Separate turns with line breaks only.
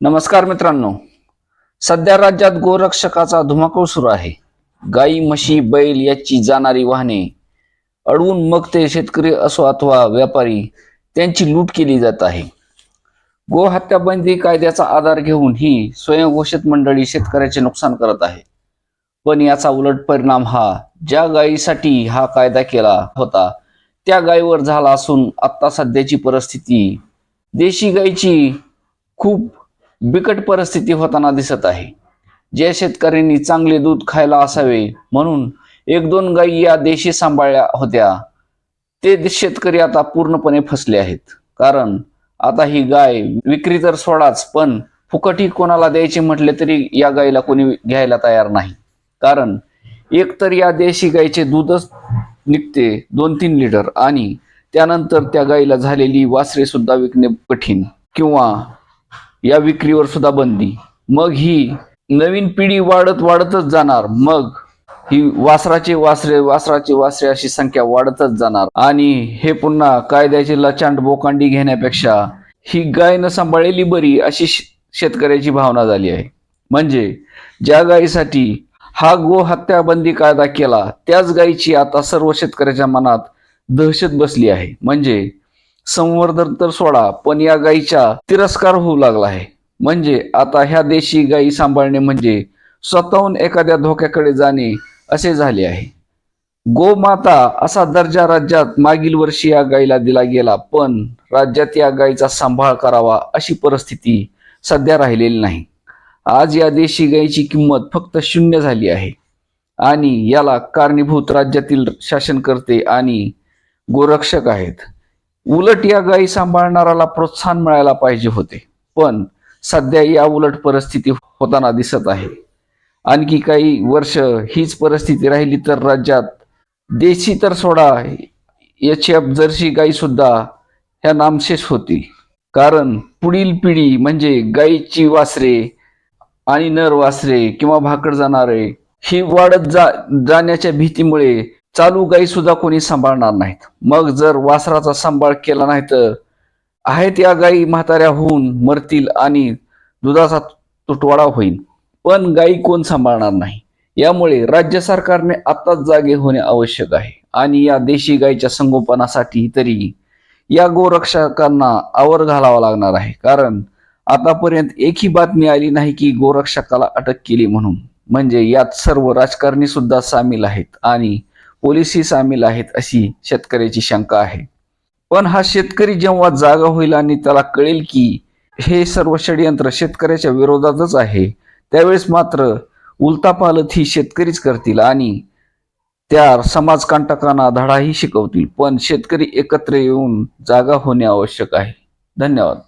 नमस्कार मित्रांनो. सध्या राज्यात गोरक्षकाचा धुमाकूळ सुरू आहे. गाई म्हशी बैल याची जाणारी वाहने अडवून मग ते शेतकरी असो अथवा व्यापारी त्यांची लूट केली जात आहे. गो बंदी कायद्याचा आधार घेऊन ही स्वयंघोषित मंडळी शेतकऱ्याचे नुकसान करत आहे. पण याचा उलट परिणाम हा ज्या गायीसाठी हा कायदा केला होता त्या गायीवर झाला असून आत्ता सध्याची परिस्थिती देशी गायीची खूप बिकट परिस्थिती होताना दिसत आहे. ज्या शेतकऱ्यांनी चांगले दूध खायला असावे म्हणून एक दोन गायी या देशी सांभाळल्या होत्या ते शेतकरी आता पूर्णपणे फसले आहेत. कारण आता ही गाय विक्री तर सोडाच पण फुकटी कोणाला द्यायची म्हटले तरी या गायीला कोणी घ्यायला तयार नाही. कारण एक तर या देशी गायीचे दूधच निघते दोन तीन लिटर आणि त्यानंतर त्या गायीला झालेली वासरे सुद्धा विकणे कठीण किंवा या विक्रीवर सुद्धा बंदी. मग ही नवीन पिढी वाढत वाढतच जाणार. मग ही वासराचे वासरे वासराचे वासरे अशी संख्या वाढतच जाणार. आणि हे पुन्हा कायद्याची लचांड बोकांडी घेण्यापेक्षा ही गाय न सांभाळलेली बरी अशी शेतकऱ्याची भावना झाली आहे. म्हणजे ज्या गायीसाठी हा गो हत्या बंदी कायदा केला त्याच गायीची आता सर्व शेतकऱ्याच्या मनात दहशत बसली आहे. म्हणजे संवर्धन तर सोडा पण या गायीचा तिरस्कार होऊ लागला आहे. म्हणजे आता ह्या देशी गायी सांभाळणे म्हणजे स्वतःहून एखाद्या धोक्याकडे जाणे असे झाले आहे. गोमाता असा दर्जा राज्यात मागील वर्षी या गायीला दिला गेला पण राज्यात या गायीचा सांभाळ करावा अशी परिस्थिती सध्या राहिलेली नाही. आज या देशी गायीची किंमत फक्त शून्य झाली आहे. आणि याला कारणीभूत राज्यातील शासनकर्ते आणि गोरक्षक आहेत. उलट या गायी सांभाळणाराला प्रोत्साहन मिळायला पाहिजे होते. पण सध्या या उलट परिस्थिती होताना दिसत आहे. आणखी काही वर्ष हीच परिस्थिती राहिली तर राज्यात देशी तर सोडा याची जर्सी गायी सुद्धा ह्या नामशेष होतील कारण पुढील पिढी म्हणजे गायीची वासरे आणि नर वासरे किंवा भाकड जाणारे ही वाढत जा जाण्याच्या भीतीमुळे चालू गायी सुद्धा कोणी सांभाळणार नाहीत. मग जर वासराचा सांभाळ केला नाही तर आहेत या गायी म्हाताऱ्या होऊन मरतील आणि दुधाचा तुटवाडा होईल. पण गायी कोण सांभाळणार नाही. यामुळे राज्य सरकारने आताच जागे होणे आवश्यक आहे. आणि या देशी गायीच्या संगोपनासाठी तरी या गोरक्षकांना आवर घालावा लागणार आहे. कारण आतापर्यंत एकही बातमी आली नाही की गोरक्षकाला अटक केली म्हणून. म्हणजे यात सर्व राजकारणी सुद्धा सामील आहेत आणि पोलिसही सामील आहेत अशी शेतकऱ्याची शंका आहे. पण हा शेतकरी जेव्हा जागा होईल आणि त्याला कळेल की हे सर्व षडयंत्र शेतकऱ्याच्या विरोधातच आहे त्यावेळेस मात्र उलतापालत ही शेतकरीच करतील आणि त्या समाजकांटकांना धडाही शिकवतील. पण शेतकरी एकत्र येऊन जागा होणे आवश्यक आहे. धन्यवाद.